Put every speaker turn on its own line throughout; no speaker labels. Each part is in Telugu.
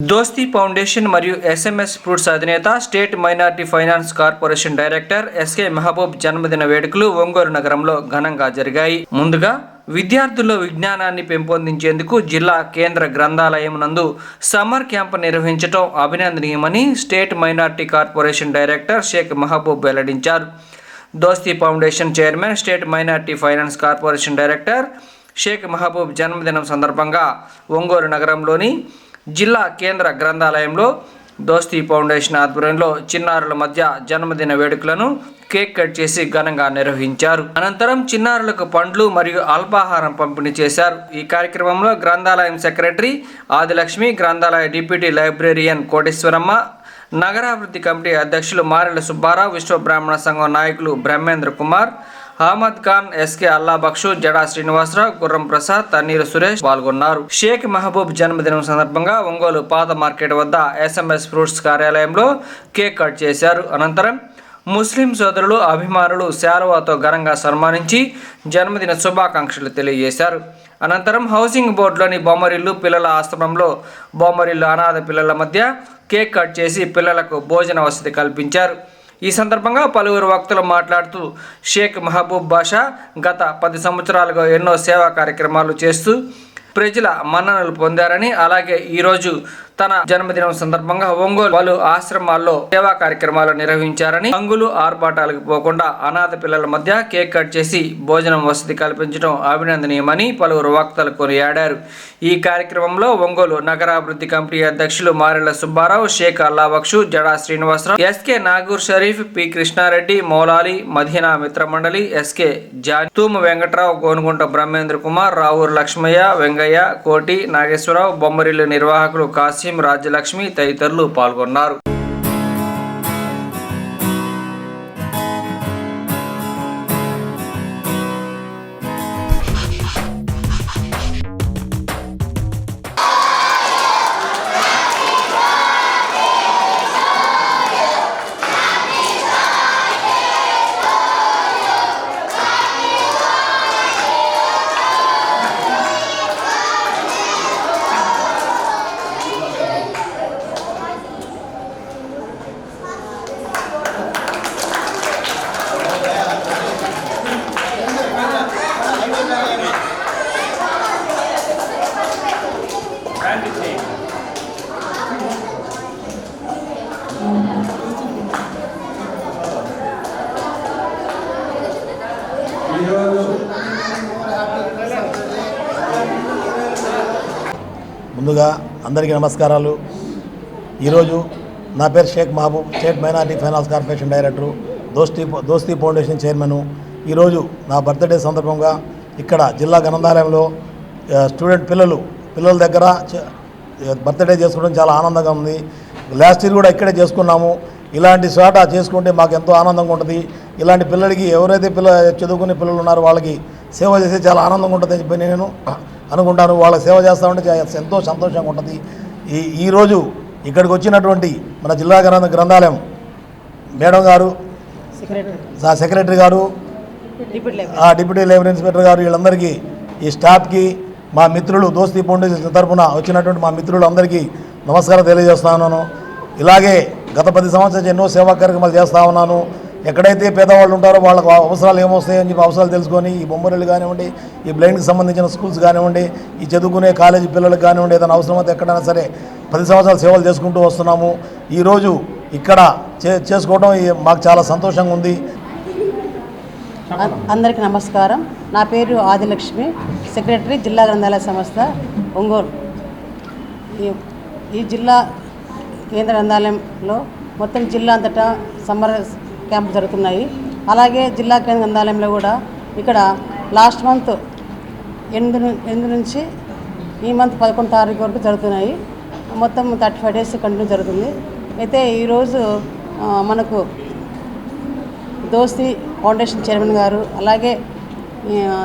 దోస్తీ ఫౌండేషన్ మరియు ఎస్ఎంఎస్ ఫ్రూట్స్ అధినేత state minority finance corporation director SK Mahaboob జన్మదిన వేడుకలు ఒంగోలు నగరంలో ఘనంగా జరిగాయి. ముందుగా విద్యార్థుల్లో విజ్ఞానాన్ని పెంపొందించేందుకు జిల్లా కేంద్ర గ్రంథాలయం నందు సమ్మర్ క్యాంప్ నిర్వహించడం అభినందనీయమని state minority corporation director Shaik Mahaboob వెల్లడించారు. Dosti foundation chairman state minority finance corporation director Shaik Mahaboob జన్మదినం సందర్భంగా ఒంగోలు నగరంలోని జిల్లా కేంద్ర గ్రంథాలయంలో దోస్తీ ఫౌండేషన్ ఆధ్వర్యంలో చిన్నారుల మధ్య జన్మదిన వేడుకలను కేక్ కట్ చేసి ఘనంగా నిర్వహించారు. అనంతరం చిన్నారులకు పండ్లు మరియు అల్పాహారం పంపిణీ చేశారు. ఈ కార్యక్రమంలో గ్రంథాలయం సెక్రటరీ ఆదిలక్ష్మి గ్రంథాలయ డిప్యూటీ లైబ్రేరియన్ కోటేశ్వరమ్మ నగరాభివృద్ధి కమిటీ అధ్యక్షులు మారెల సుబ్బారావు విశ్వ బ్రాహ్మణ సంఘం నాయకులు బ్రహ్మేంద్ర కుమార్ అహ్మద్ ఖాన్ ఎస్కే అల్లా బక్షు జడా శ్రీనివాసరావు గుర్రం ప్రసాద్ తన్నీరు సురేష్ పాల్గొన్నారు. షేక్ మహబూబ్ జన్మదినం సందర్భంగా ఒంగోలు పాత మార్కెట్ వద్ద ఎస్ఎంఎస్ ఫ్రూట్స్ కార్యాలయంలో కేక్ కట్ చేశారు. అనంతరం ముస్లిం సోదరులు అభిమానులు శాలువాతో ఘనంగా సన్మానించి జన్మదిన శుభాకాంక్షలు తెలియజేశారు. అనంతరం హౌసింగ్ బోర్డులోని బొమ్మరిల్లు పిల్లల ఆశ్రమంలో బొమ్మరిల్లు అనాథ పిల్లల మధ్య కేక్ కట్ చేసి పిల్లలకు భోజన వసతి కల్పించారు. ఈ సందర్భంగా పలువురు వక్తలు మాట్లాడుతూ షేక్ మహబూబ్ బాషా గత పది సంవత్సరాలుగా ఎన్నో సేవా కార్యక్రమాలు చేస్తూ ప్రజల మన్ననలు పొందారని అలాగే ఈరోజు తన జన్మదినం సందర్భంగా ఒంగోలు పలు ఆశ్రమాల్లో సేవా కార్యక్రమాలు నిర్వహించారని అంగులు ఆర్భాటాలకు పోకుండా అనాథ పిల్లల మధ్య కేక్ కట్ చేసి భోజనం వసతి కల్పించడం అభినందనీయమని పలువురు వక్తలు కొనియాడారు. ఈ కార్యక్రమంలో ఒంగోలు నగరాభివృద్ధి కమిటీ అధ్యక్షులు Marela Subbarao Sheikh Allabakshu Jada Srinivasarao SK Nagur Sharif P Krishnareddy Moulali Madina మిత్రమండలి SK John Thumu Venkatrao Gonugunta Brahmendra Kumar Ravuru Lakshmaiah Vengaiah Koti Nageswararao Bommarillu నిర్వాహకులు కాశీ రాజ్యలక్ష్మి తదితరులు పాల్గొన్నారు.
ముందుగా అందరికీ నమస్కారాలు. ఈరోజు నా పేరు Shaik Mahaboob state minority finance corporation director Dosti Dosti foundation chairman. ఈరోజు నా బర్త్డే సందర్భంగా ఇక్కడ జిల్లా గ్రంథాలయంలో స్టూడెంట్ పిల్లలు పిల్లల దగ్గర బర్త్డే చేసుకోవడం చాలా ఆనందంగా ఉంది. లాస్ట్ ఇయర్ కూడా ఇక్కడే చేసుకున్నాము. ఇలాంటి చోట చేసుకుంటే మాకు ఎంతో ఆనందంగా ఉంటుంది. ఇలాంటి పిల్లలకి ఎవరైతే పిల్ల చదువుకునే పిల్లలు ఉన్నారో వాళ్ళకి సేవ చేస్తే చాలా ఆనందంగా ఉంటుందని చెప్పి నేను అనుకుంటాను వాళ్ళకి సేవ చేస్తామంటే ఎంతో సంతోషంగా ఉంటుంది. ఈ ఈరోజు ఇక్కడికి వచ్చినటువంటి మన జిల్లా గ్రంథ గ్రంథాలయం మేడం గారు సెక్రటరీ గారు ఆ డిప్యూటీ లైబ్రరీ ఇన్స్పెక్టర్ గారు వీళ్ళందరికీ ఈ స్టాఫ్కి మా మిత్రులు దోస్తీ ఫౌండేషన్ తరఫున వచ్చినటువంటి మా మిత్రులు అందరికీ నమస్కారం తెలియజేస్తున్నాను ఇలాగే గత పది సంవత్సరాలు ఎన్నో సేవా కార్యక్రమాలు చేస్తూ ఉన్నాను. ఎక్కడైతే పేదవాళ్ళు ఉంటారో వాళ్ళకు అవసరాలు ఏమొస్తాయని చెప్పి అవసరాలు తెలుసుకొని ఈ బొమ్మరిలు కానివ్వండి ఈ బ్లైండ్కి సంబంధించిన స్కూల్స్ కానివ్వండి ఈ చదువుకునే కాలేజీ పిల్లలకు కానివ్వండి ఏదైనా అవసరమైతే ఎక్కడైనా సరే పది సంవత్సరాలు సేవలు చేసుకుంటూ వస్తున్నాము. ఈరోజు ఇక్కడ చే చేసుకోవడం మాకు చాలా సంతోషంగా ఉంది.
అందరికీ నమస్కారం. నా పేరు ఆదిలక్ష్మి సెక్రటరీ జిల్లా గ్రంథాలయ సంస్థ ఒంగోలు. ఈ ఈ జిల్లా కేంద్ర గ్రంథాలయంలో మొత్తం జిల్లా అంతటా సమ్మర్ క్యాంపు జరుగుతున్నాయి. అలాగే జిల్లా కేంద్ర గ్రంథాలయంలో కూడా ఇక్కడ లాస్ట్ మంత్ ఎనిమిది ఎనిమిది నుంచి ఈ మంత్ పదకొండు తారీఖు వరకు జరుగుతున్నాయి. మొత్తం థర్టీ ఫైవ్ డేస్ కంటిన్యూ జరుగుతుంది. అయితే ఈరోజు మనకు దోస్తి ఫౌండేషన్ చైర్మన్ గారు అలాగే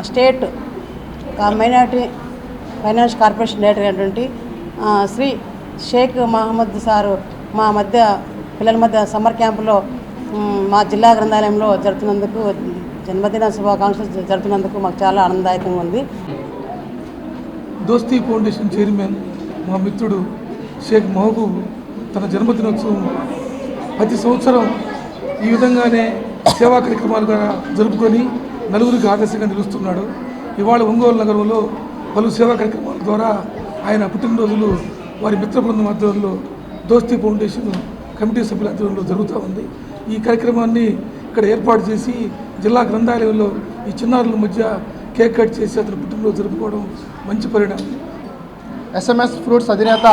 state minority finance corporation director అయినటువంటి శ్రీ షేక్ మహమ్మద్ సారు మా మధ్య పిల్లల మధ్య సమ్మర్ క్యాంపులో మా జిల్లా గ్రంథాలయంలో జరుపుతున్నందుకు జన్మదిన శుభాకాంక్షలు జరుపుతున్నందుకు మాకు చాలా ఆనందదాయకంగా ఉంది.
దోస్తీ ఫౌండేషన్ చైర్మన్ మా మిత్రుడు షేక్ మహబూబ్ తన జన్మదినోత్సవం ప్రతి సంవత్సరం ఈ విధంగానే సేవా కార్యక్రమాలుగా జరుపుకొని నలుగురికి ఆదర్శంగా నిలుస్తున్నాడు. ఇవాళ ఒంగోలు నగరంలో పలు సేవా కార్యక్రమాల ద్వారా ఆయన పుట్టినరోజులు వారి మిత్ర బృందం ఆధ్వర్యంలో దోస్తీ ఫౌండేషన్ కమిటీ సభ్యుల ఆధ్వర్యంలో జరుగుతూ ఉంది. ఈ కార్యక్రమాన్ని ఇక్కడ ఏర్పాటు చేసి జిల్లా గ్రంథాలయంలో ఈ చిన్నారుల మధ్య కేక్ కట్ చేసి అతను పుట్టినరోజు జరుపుకోవడం మంచి పరిణామం.
ఎస్ఎంఎస్ ఫ్రూట్స్ అధినేత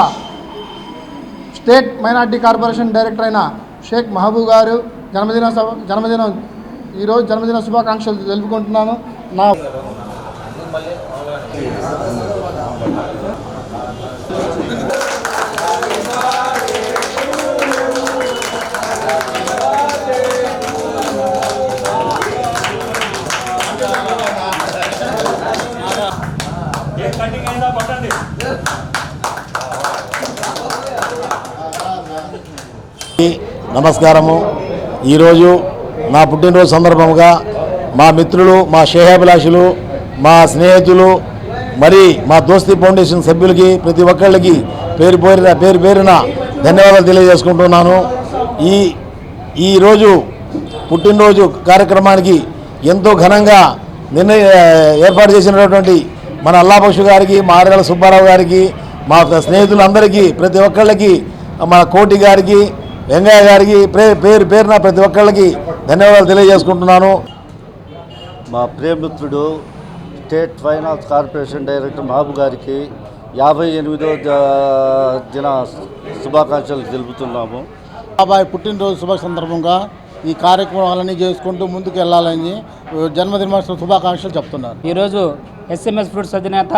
స్టేట్ మైనార్టీ కార్పొరేషన్ డైరెక్టర్ అయిన షేక్ మహబూబ్ గారు జన్మదిన సభ- జన్మదినం ఈరోజు జన్మదిన శుభాకాంక్షలు తెలుపుకుంటున్నాను. నా
నమస్కారము. ఈరోజు నా పుట్టినరోజు సందర్భంగా మా మిత్రులు మా శ్రేయాభిలాషులు మా స్నేహితులు మరి మా దోస్తీ ఫౌండేషన్ సభ్యులకి ప్రతి ఒక్కళ్ళకి పేరు పేరున పేరు పేరున ధన్యవాదాలు తెలియజేసుకుంటున్నాను. ఈ ఈరోజు పుట్టినరోజు కార్యక్రమానికి ఎంతో ఘనంగా నిర్ణయ ఏర్పాటు చేసినటువంటి మన అల్లాపక్షు గారికి మా ఆరగల సుబ్బారావు గారికి మా స్నేహితులందరికీ ప్రతి ఒక్కళ్ళకి మన కోటి గారికి వెంగయ్య గారికి పేరు పేరున ప్రతి ఒక్కళ్ళకి ధన్యవాదాలు తెలియజేసుకుంటున్నాను.
మా ప్రియమిత్రుడు state finance corporation director Mahaboob గారికి యాభై ఎనిమిదో దిన శుభాకాంక్షలు తెలుపుతున్నాము.
బాబాయ్ పుట్టినరోజు శుభ సందర్భంగా ఈ కార్యక్రమాలన్నీ చేసుకుంటూ ముందుకు వెళ్ళాలని జన్మదిన శుభాకాంక్షలు చెప్తున్నారు
ఈరోజు ఎస్ఎంఎస్ ఫ్రూట్స్ అధినేత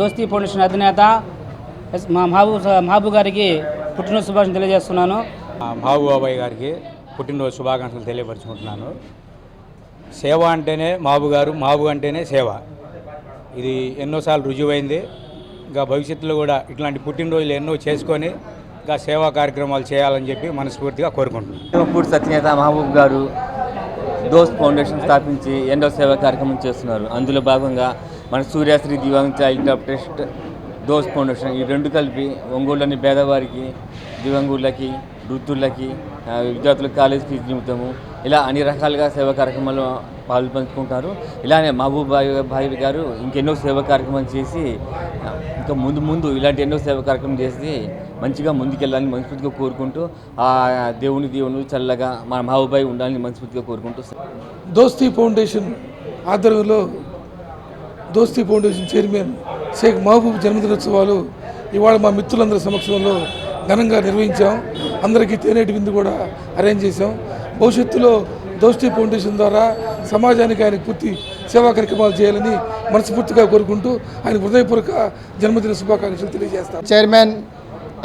దోస్తీ ఫౌండేషన్ అధినేత మా మహబూబ్ మహబూబ్ గారికి పుట్టినరోజు శుభాకాంక్షలు తెలియజేస్తున్నాను.
మహబూబాబాయ్ గారికి పుట్టినరోజు శుభాకాంక్షలు తెలియపరుచుకుంటున్నాను. సేవ అంటేనే మాబు గారు మాబు అంటేనే సేవ. ఇది ఎన్నోసార్లు రుజువైంది. ఇంకా భవిష్యత్తులో కూడా ఇట్లాంటి పుట్టినరోజులు ఎన్నో చేసుకొని ఇంకా సేవా కార్యక్రమాలు చేయాలని చెప్పి మనస్ఫూర్తిగా కోరుకుంటున్నాను.
పూర్తి అధినేత మహబూబ్ గారు దోస్త్ ఫౌండేషన్ స్థాపించి ఎన్నో సేవా కార్యక్రమం చేస్తున్నారు. అందులో భాగంగా మన సూర్యాశ్రీ దివంగత child of trust Dosti foundation ఈ రెండు కలిపి ఒంగోళ్ళని పేదవారికి దివంగూళ్ళకి వృద్ధులకి విద్యార్థులకు కాలేజ్ ఫీజు నిమిత్తము. ఇలా అన్ని రకాలుగా సేవా కార్యక్రమాల్లో పాలు పంచుకుంటారు. ఇలానే మహబూబ్ బాయ్ భాయ్ గారు ఇంకెన్నో సేవా కార్యక్రమాలు చేసి ఇంకా ముందు ముందు ఇలాంటి ఎన్నో సేవా కార్యక్రమం చేసి మంచిగా ముందుకెళ్ళాలని మనస్ఫూర్తిగా కోరుకుంటూ ఆ దేవుని దేవుని చల్లగా మన మహబూబాయి ఉండాలని మనస్ఫూర్తిగా కోరుకుంటూ
దోస్తీ ఫౌండేషన్ ఆధ్వర్యంలో దోస్తీ ఫౌండేషన్ చైర్మన్ షేక్ మహబూబ్ జన్మదినోత్సవాలు ఇవాళ మా మిత్రులందరి సమక్షంలో ఘనంగా నిర్వహించాం. అందరికీ తేనేటి విందు కూడా అరేంజ్ చేశాం. భవిష్యత్తులో దోస్తీ ఫౌండేషన్ ద్వారా సమాజానికి ఆయన పూర్తి సేవా కార్యక్రమాలు చేయాలని మనస్ఫూర్తిగా కోరుకుంటూ ఆయన హృదయపూర్వక జన్మదిన శుభాకాంక్షలు తెలియజేస్తాం.
చైర్మన్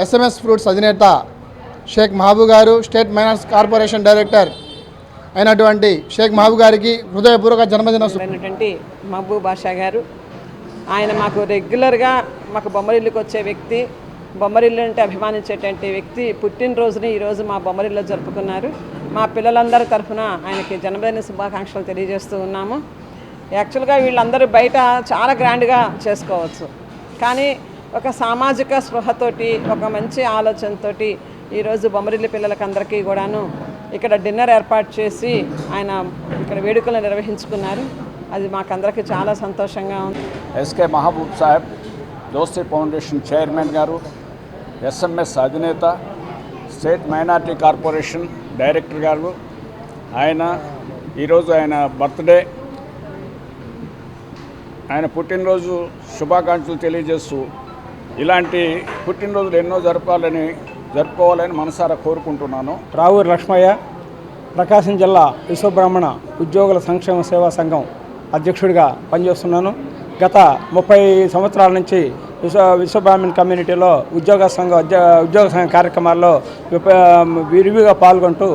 ఎస్ఎంఎస్ ఫ్రూట్స్ అధినేత షేక్ మహబూబ్ గారు స్టేట్ మైనార్స్ కార్పొరేషన్ డైరెక్టర్ అయినటువంటి షేక్ మహబూబ్ గారికి హృదయపూర్వక జన్మదిన
అయినటువంటి మహబూబ్ బాషా గారు ఆయన మాకు రెగ్యులర్గా మాకు బొమ్మరిల్లుకి వచ్చే వ్యక్తి. బొమ్మరిల్లు అంటే అభిమానించేటువంటి వ్యక్తి పుట్టినరోజుని ఈరోజు మా బొమ్మరిల్లో జరుపుకున్నారు. మా పిల్లలందరి తరఫున ఆయనకి జన్మదిన శుభాకాంక్షలు తెలియజేస్తూ ఉన్నాము. యాక్చువల్గా వీళ్ళందరూ బయట చాలా గ్రాండ్గా చేసుకోవచ్చు. కానీ ఒక సామాజిక స్పృహతోటి ఒక మంచి ఆలోచనతోటి ఈరోజు బొమ్మరిల్లి పిల్లలకి అందరికీ కూడాను ఇక్కడ డిన్నర్ ఏర్పాటు చేసి ఆయన ఇక్కడ వేడుకలు నిర్వహించుకున్నారు. అది మాకందరికీ చాలా సంతోషంగా ఉంది.
SK Mahaboob Saheb Dosti foundation chairman గారు ఎస్ఎంఎస్ అధినేత స్టేట్ మైనార్టీ కార్పొరేషన్ డైరెక్టర్ గారు ఆయన ఈరోజు ఆయన బర్త్డే. ఆయన పుట్టినరోజు శుభాకాంక్షలు తెలియజేస్తూ ఇలాంటి పుట్టినరోజులు ఎన్నో జరపాలని జరుపుకోవాలని మనసారా కోరుకుంటున్నాను.
రావూరు లక్ష్మయ్య ప్రకాశం జిల్లా విశ్వబ్రాహ్మణ ఉద్యోగుల సంక్షేమ సేవా సంఘం అధ్యక్షుడిగా పనిచేస్తున్నాను. గత ముప్పై సంవత్సరాల నుంచి విశ్వ విశ్వబ్రాహ్మణ్ కమ్యూనిటీలో ఉద్యోగ సంఘ ఉద్యో- ఉద్యోగ సంఘ కార్యక్రమాల్లో విరివిగా పాల్గొంటూ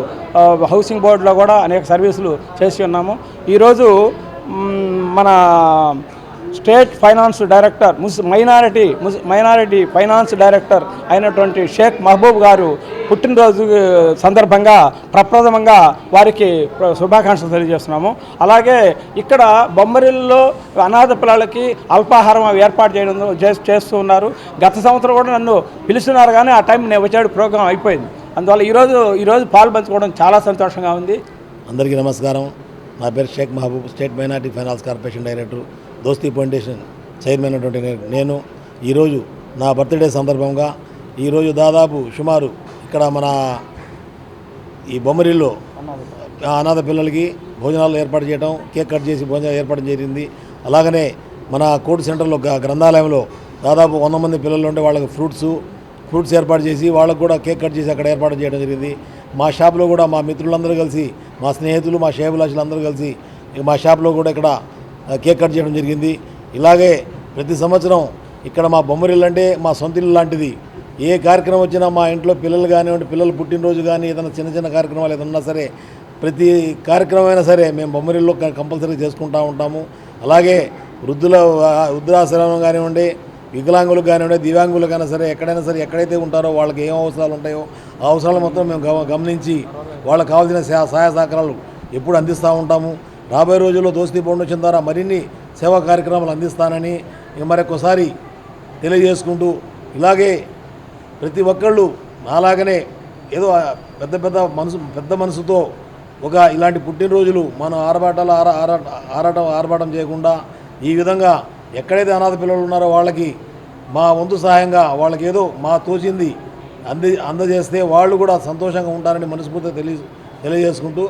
హౌసింగ్ బోర్డులో కూడా అనేక సర్వీసులు చేసి ఉన్నాము. ఈరోజు మన స్టేట్ ఫైనాన్స్ డైరెక్టర్ ముస్ మైనారిటీ ముస్ మైనారిటీ ఫైనాన్స్ డైరెక్టర్ అయినటువంటి షేక్ మహబూబ్ గారు పుట్టినరోజు సందర్భంగా ప్రప్రథమంగా వారికి శుభాకాంక్షలు తెలియజేస్తున్నాము. అలాగే ఇక్కడ బొమ్మరిల్లో అనాథ పిల్లలకి అల్పాహారం అవి ఏర్పాటు చేయడం చే- చేస్తూ ఉన్నారు. గత సంవత్సరం కూడా నన్ను పిలుస్తున్నారు కానీ ఆ టైం నేను వచ్చాడు ప్రోగ్రాం అయిపోయింది. అందువల్ల ఈరోజు ఈరోజు పాలు పంచుకోవడం చాలా సంతోషంగా ఉంది.
అందరికీ నమస్కారం. నా పేరు Shaik Mahaboob state minority finance corporation director Dosti foundation chairman అటువంటి నేను. ఈరోజు నా బర్త్డే సందర్భంగా ఈరోజు దాదాపు సుమారు ఇక్కడ మన ఈ బొమ్మరిల్లో అనాథ పిల్లలకి భోజనాలు ఏర్పాటు చేయడం కేక్ కట్ చేసి భోజనాలు ఏర్పాటు జరిగింది అలాగనే మన కోర్టు సెంటర్లో గ్రంథాలయంలో దాదాపు వంద మంది పిల్లలు ఉంటే వాళ్ళకి ఫ్రూట్స్ ఫ్రూట్స్ ఏర్పాటు చేసి వాళ్ళకు కూడా కేక్ కట్ చేసి అక్కడ ఏర్పాటు చేయడం జరిగింది. మా షాప్లో కూడా మా మిత్రులందరూ కలిసి మా స్నేహితులు మా షేబులాషులు అందరూ కలిసి మా షాప్లో కూడా ఇక్కడ కేక్ కట్ చేయడం జరిగింది. ఇలాగే ప్రతి సంవత్సరం ఇక్కడ మా బొమ్మరిల్లు అంటే మా సొంత ఇల్లు లాంటిది. ఏ కార్యక్రమం వచ్చినా మా ఇంట్లో పిల్లలు కానివ్వండి పిల్లలు పుట్టినరోజు కానీ ఏదైనా చిన్న చిన్న కార్యక్రమాలు ఏదైనా సరే ప్రతి కార్యక్రమం అయినా సరే మేము బొమ్మరిల్లో కంపల్సరీ చేసుకుంటూ ఉంటాము. అలాగే వృద్ధుల వృద్ధాశ్రమం కానివ్వండి వికలాంగులకు కానివ్వండి దివ్యాంగులకు కానీ సరే ఎక్కడైనా సరే ఎక్కడైతే ఉంటారో వాళ్ళకి ఏం అవసరాలు ఉంటాయో ఆ అవసరాలు మొత్తం మేము గమ- గమనించి వాళ్ళకి కావాల్సిన సహాయ సహకారాలు ఎప్పుడు అందిస్తూ ఉంటాము. రాబోయే రోజుల్లో దోస్తీ ఫౌండేషన్ ద్వారా మరిన్ని సేవా కార్యక్రమాలు అందిస్తానని మరొకసారి తెలియజేసుకుంటూ ఇలాగే ప్రతి ఒక్కళ్ళు నాలాగనే ఏదో పెద్ద పెద్ద మనసు పెద్ద మనసుతో ఒక ఇలాంటి పుట్టినరోజులు మనం ఆరబాటాలు ఆరా ఆరాట ఆరాటం ఆరబాటం చేయకుండా ఈ విధంగా ఎక్కడైతే అనాథ పిల్లలు ఉన్నారో వాళ్ళకి మా వంతు సహాయంగా వాళ్ళకి ఏదో మా తోచింది అంది అందజేస్తే వాళ్ళు కూడా సంతోషంగా ఉంటారని మనస్ఫూర్తిగా తెలియ తెలియజేసుకుంటూ